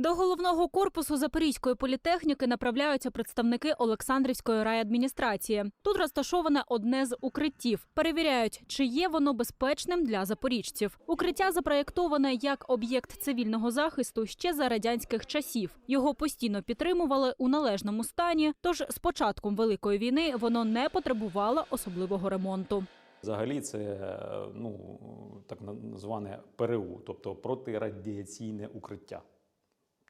До головного корпусу Запорізької політехніки направляються представники Олександрівської райадміністрації. Тут розташоване одне з укриттів. Перевіряють, чи є воно безпечним для запоріжців. Укриття запроєктоване як об'єкт цивільного захисту ще за радянських часів. Його постійно підтримували у належному стані. Тож з початком великої війни воно не потребувало особливого ремонту. Взагалі це е, ну, так зване ПРУ, тобто протирадіаційне укриття.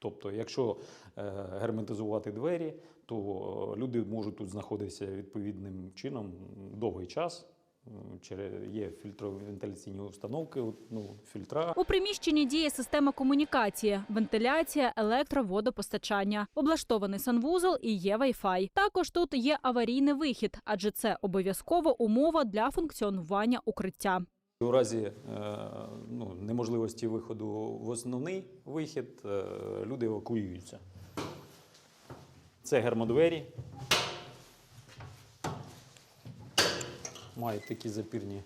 Тобто, якщо е, герметизувати двері, то е, люди можуть тут знаходитися відповідним чином довгий час. Є фільтровентиляційні установки, ну, фільтра. У приміщенні діє система комунікації, вентиляція, електроводопостачання, облаштований санвузол і є Wi-Fi. Також тут є аварійний вихід, адже це обов'язкова умова для функціонування укриття. У разі е, ну, неможливості виходу в основний вихід е, люди евакуюються. Це гермодвері. Мають такі запірні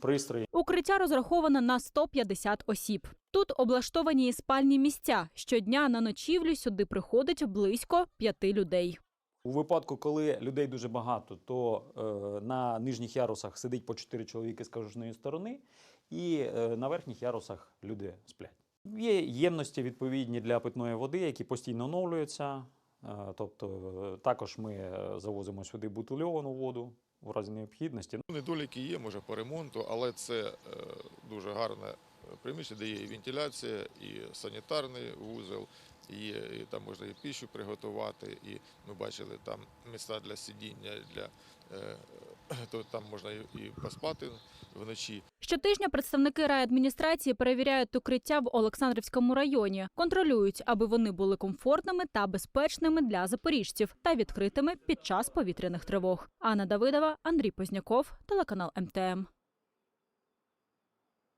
пристрої. Укриття розраховане на 150 осіб. Тут облаштовані і спальні місця. Щодня на ночівлю сюди приходить близько п'яти людей. У випадку, коли людей дуже багато, то е, на нижніх ярусах сидить по 4 чоловіки з кожної сторони, і е, на верхніх ярусах люди сплять. Є ємності відповідні для питної води, які постійно оновлюються. Е, тобто, е, також ми завозимо сюди бутильовану воду в разі необхідності. Недоліки є, може, по ремонту, але це дуже гарне приміщення, де є і вентиляція, і санітарний вузол, і, і там можна і піщу приготувати, і ми бачили там місця для сидіння, для, е, то там можна і, поспати вночі. Щотижня представники райадміністрації перевіряють укриття в Олександрівському районі, контролюють, аби вони були комфортними та безпечними для запоріжців та відкритими під час повітряних тривог. Анна Давидова, Андрій Позняков, телеканал МТМ.